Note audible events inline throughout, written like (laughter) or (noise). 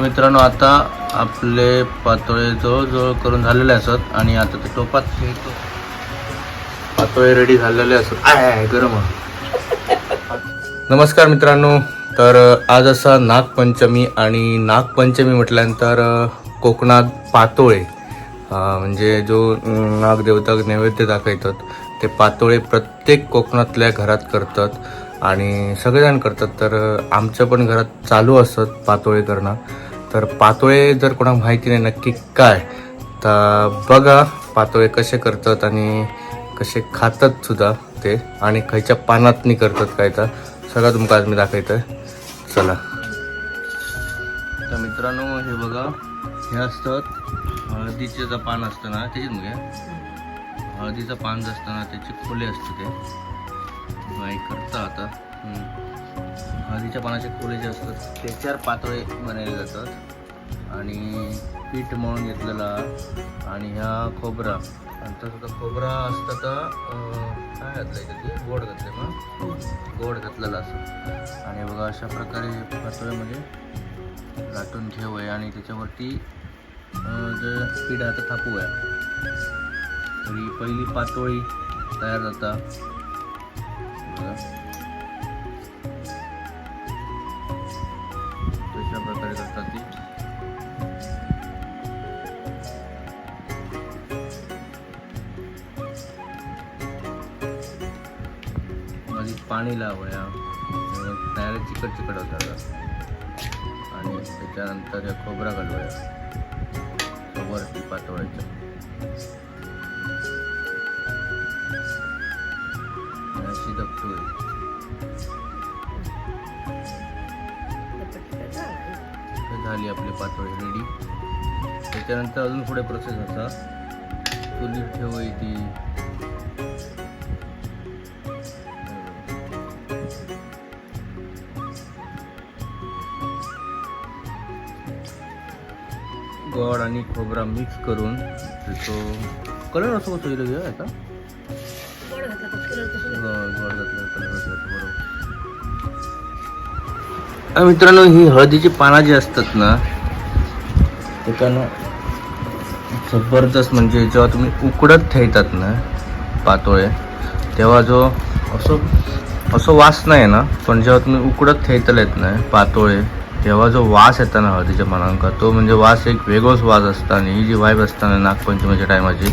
तर मित्रांनो आता आपले पातोळे जवळजवळ करून झालेले असत आणि आता ते टोपात खेळतो. पातोळे रेडी झालेले असत. आय, गरम नमस्कार मित्रांनो. तर आज असा नागपंचमी आणि नागपंचमी म्हटल्यानंतर कोकणात पातोळे म्हणजे जो नागदेवता नैवेद्य दाखवतात ते पातोळे प्रत्येक कोकणातल्या घरात करतात आणि सगळेजण करतात. तर आमच्या पण घरात चालू असतात पातोळे करणं. तर पातोळे जर कोणाला माहिती नाही नक्की काय तर बघा पातोळे कसे करतात आणि कसे खातात सुद्धा ते आणि खयच्या पानातनी करतात काय तर. सगळं तुमका आज मी दाखवतोय. चला. तर मित्रांनो हे बघा हे असतात हळदीचे जर पान असतं ना त्याची मग. हळदीचं पान जर असतं ना त्याचे खोले असतं ते. करता आता. हळदीच्या पानाचे खोले जे असतात त्याच्यावर पातोळे बनवले जातात. आणि पीठ मळून घेतलेला आणि ह्या खोबरा. नंतर सुद्धा खोबरा असतं तर काय काय आहे ते गोड घातले मग गोड घातलेला असं. आणि बघा अशा प्रकारे पातोळ्यामध्ये लाटून आहे आणि त्याच्यावरती जर जे पीठ आता थापूया. तरी पहिली पातोळी तयार जाता. पाणी लावूया. तयारी चिकट चिकट होतात. आणि त्याच्यानंतर हे खोबरा घालूया. वरती पातोळ्याच्या अशी दपटोळी झाली आपली पातोळी रेडी. त्याच्यानंतर अजून पुढे प्रोसेस असा. चुलीत ठेवायची गोड आणि खोबरा मिक्स करून तो कलर असं कसं येईल घेऊया गोड घातला कलर अ, मित्रांनो ही हळदीची पानं जी असतात ना त्याच्यानं जबरदस्त म्हणजे जेव्हा तुम्ही उकडत ठेवतात ना पातोळे तेव्हा जो असं असं वास नाही ना पण जेव्हा तुम्ही उकडत ठेवतलेत ना पातोळे तेव्हा जो वास येताना हळदीच्या मनांका तो म्हणजे वास एक वेगळोच वास असताना आणि ही जी वाईब असताना नागपंचमीच्या टायमाची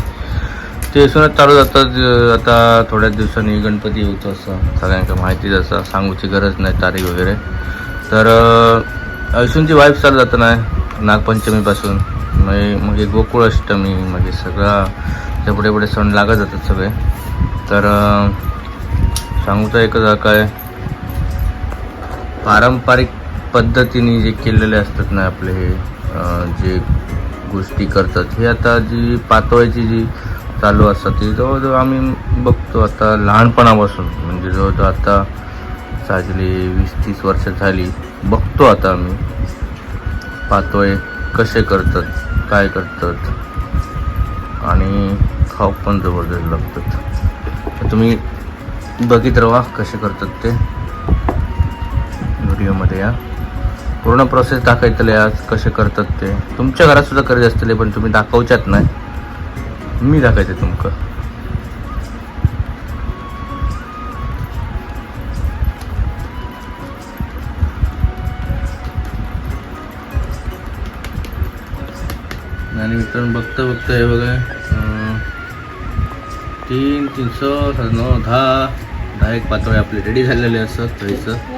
ते असूनच चालू जातात आता थोड्याच दिवसांनी गणपती येऊचो असं सगळ्यांका माहितीच असं सांगूची गरज नाही तारीख वगैरे. तर असूनची वाईफ चालू जातं नाही नागपंचमीपासून म्हणजे म्हणजे गोकुळ अष्टमी म्हणजे सगळा त्या पुढे पुढे सण लागत जातात सगळे. तर सांगू तर एकच काय पारंपरिक पद्धतीने जे केलेले असतात ना आपले हे जे गोष्टी करतात हे आता जी पातोळ्याची जी चालू असतात ती जवळजवळ आम्ही बघतो आता लहानपणापासून. म्हणजे जवळजवळ आता साजली वीस तीस वर्ष झाली. बघतो आता आम्ही पातोळे कसे करतात काय करतात. आणि खाऊ पण जबरदस्त लागतात. तुम्ही बघित राहा कसे करतात ते? व्हिडिओमध्ये या. पूर्ण प्रोसेस दाखवतले आज कसे करतात ते. तुमच्या घरात सुद्धा करीत असतले पण तुम्ही दाखवच्यात नाही. मी दाखवते तुमका. आणि मित्रांनो बघता बघता हे बघा. तीन तीन स नऊ दहा दहा एक पातळी आपले रेडी झालेले असतात थोडीसं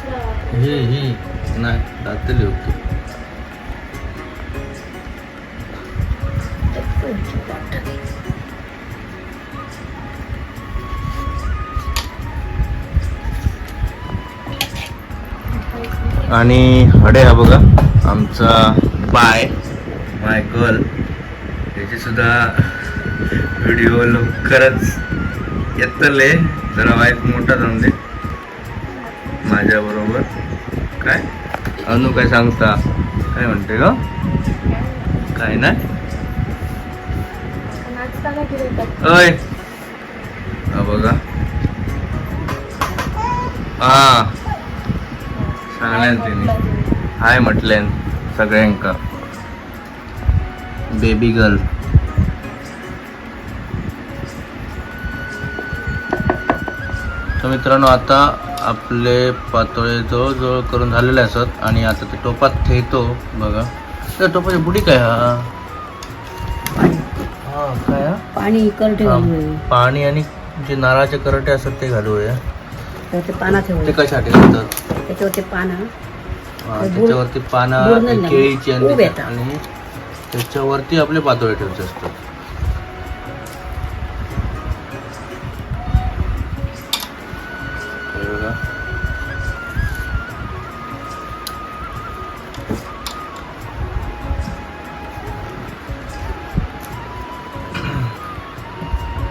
हे हे नाही दातले होते. आणि हडे हा बघा आमचा बाय माय गर्ल त्याचे सुद्धा व्हिडिओ लवकरच येतले. जरा वाईफ मोठा जाऊन दे. माझ्या बरोबर काय? अनु काय सांगता? काय म्हणते ग? काय ना? अय हा बघा. हा. सांगल्यान तिने. हाय म्हटल्यान सगळ्यांका. बेबी गर्ल तर मित्रांनो आता आपले पातोळे जवळजवळ करून झालेले असत आणि आता ते टोपात ठेवतो बघा त्या टोपाची बुडी काय हा हा काय हा? पाणी करटे हा. पाणी आणि जे नारळाचे करटे असतात ते घालूया ते पाना ते ठेवू कशासाठी घालतात पानं हा, बुड- त्याच्यावरती पानं नाही. केळीची आणि उभे त्याच्या- येतात. आणि त्याच्यावरती आपले पातोळे ठेवायचे असतात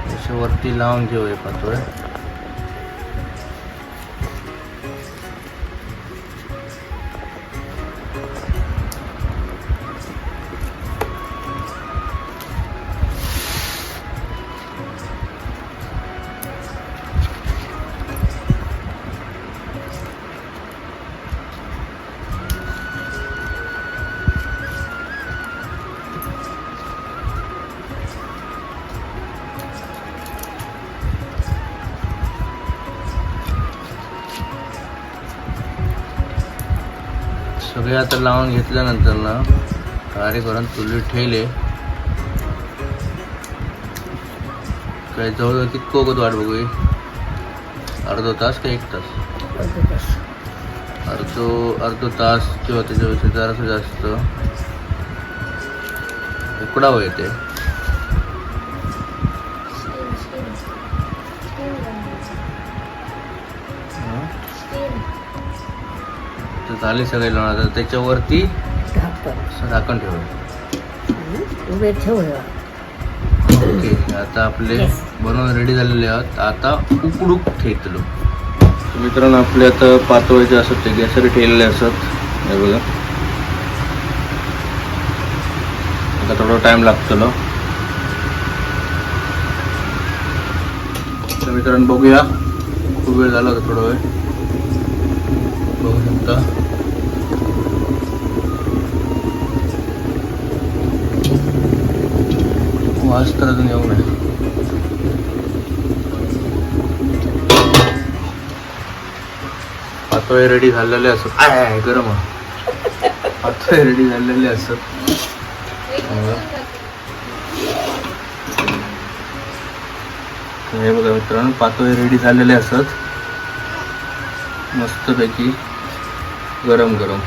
त्याच्यावरती लावून घेऊया पातोळ्या सगळे आता लावून घेतल्यानंतर ना कार्यक्रम चुली ठेवले. काय जवळजवळ कितकं वगत वाट बघू अर्धा तास का एक तास? अर्धा. अर्धो तास किंवा त्याच्यापेक्षा जरासं जास्त. उकडा होय झाले सगळे आता त्याच्यावरती झाकण. ठेवलं? उभे. ओके आता आपले. बनवून रेडी झालेले आहात आता उकडूक ठेवतलो मित्रांनो आपले आता पातोळीचे असत ते गॅसवर ठेवलेले असत हे बघा आता थोडा टाइम लागतलो तर मित्रांनो बघूया खूप वेळ झाला होता थोडा वेळ बघू शकता. वास तर अजून येऊ नये. पातोळे रेडी झालेले असत आय गरम. पातोळे रेडी झालेले असत हे बघा मित्रांनो पातोळे रेडी झालेले असत. मस्तपैकी. गरम गरम.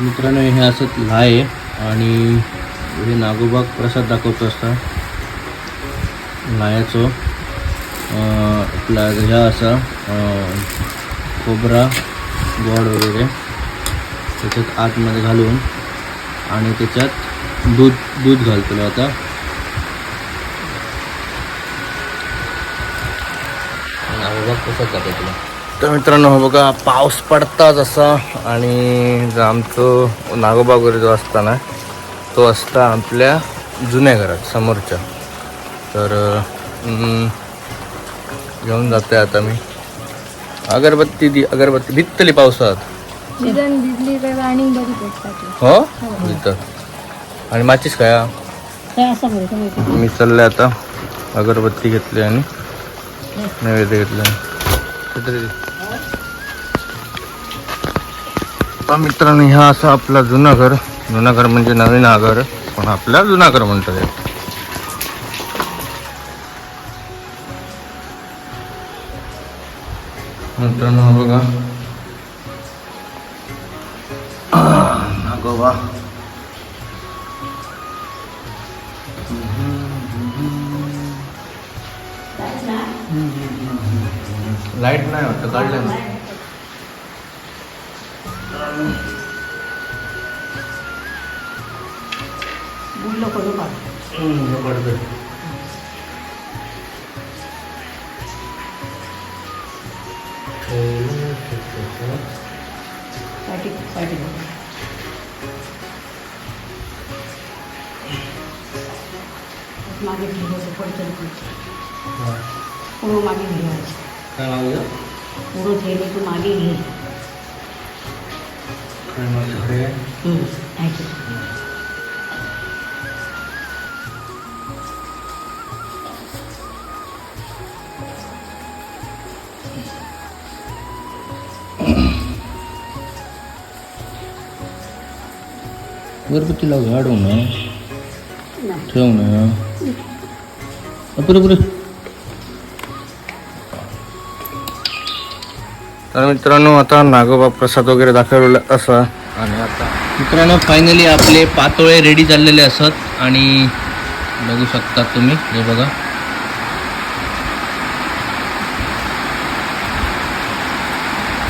मित्रांनो हे असं लाय आणि हे नागोबाग प्रसाद दाखवतो असता. लायाचं. आपला ह्या असा खोबरा गोड वगैरे. त्याच्यात आतमध्ये घालून आणि त्याच्यात दूध दूध घालतो आता. दाखवतो तर मित्रांनो हो बघा पाऊस पडताच असा आणि आमचं नागोबा वगैरे जो असता ना तो असता आपल्या जुन्या घरात समोरच्या. तर घेऊन जाते आता मी. अगरबत्ती दी अगरबत्ती भित्तली पावसात. हो? इथं आणि माचीस काय. मी चालले आता अगरबत्ती घेतली आणि नैवेद्य घेतला. कुठेतरी. हा मित्रांनो ह्या असा आपला जुना घर. जुना घर म्हणजे नवीन हा घर. पण आपला जुना घर म्हणतात मित्रांनो बघा. (coughs) नागोबा. लाइट नाही वाटतं काढलं ना बुडलं करू का? पडतं पाठी पाठी मागे ठेवलं पडतं पुढं मागे घे काय मागलं पुढं ठेवले तू मागे घे काय. घरगुती लावू वाढवू ना. ठेवू ना. पुरे पुरे. तर मित्रांनो आता नागोबा प्रसाद वगैरे दाखवलेला असा. आणि आता मित्रांनो फायनली आपले पातोळे रेडी झालेले असत आणि बघू शकता तुम्ही हे बघा.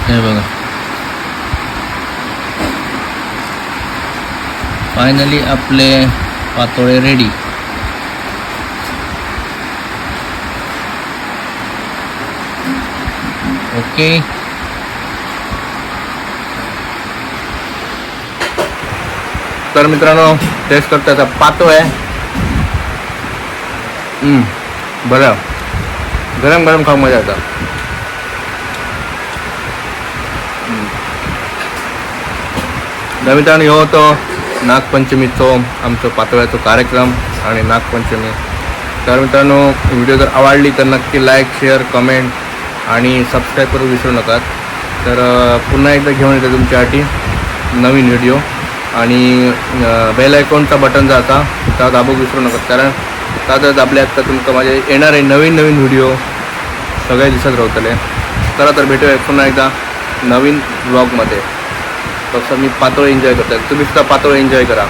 हे बघा. फायनली आपले पातोळे रेडी ओके तर मित्रांनो टेस्ट करतो आता पातो आहे बरं. गरम गरम खाऊ मजा येतात तर मित्रांनो ह्यो होतो नागपंचमीचो आमचो पातोळ्याचो कार्यक्रम आणि नागपंचमी. तर मित्रांनो व्हिडिओ जर आवडली तर नक्की लाईक शेअर कमेंट आणि सबस्क्राईब करू विसरू नका. तर पुन्हा एकदा घेऊन येते तुमच्यासाठी नवीन व्हिडिओ. आणि बेल आयकॉनचा बटन जाता त्या दाबू विसरू नका कारण त्यातच आपले आत्ता तुमचं माझे येणारे नवीन नवीन व्हिडिओ सगळे दिसत राहतले चला तर भेटूया पुन्हा एकदा नवीन ब्लॉगमध्ये तसं मी पातळ एन्जॉय करतो तुम्ही सुद्धा पातळ एन्जॉय करा.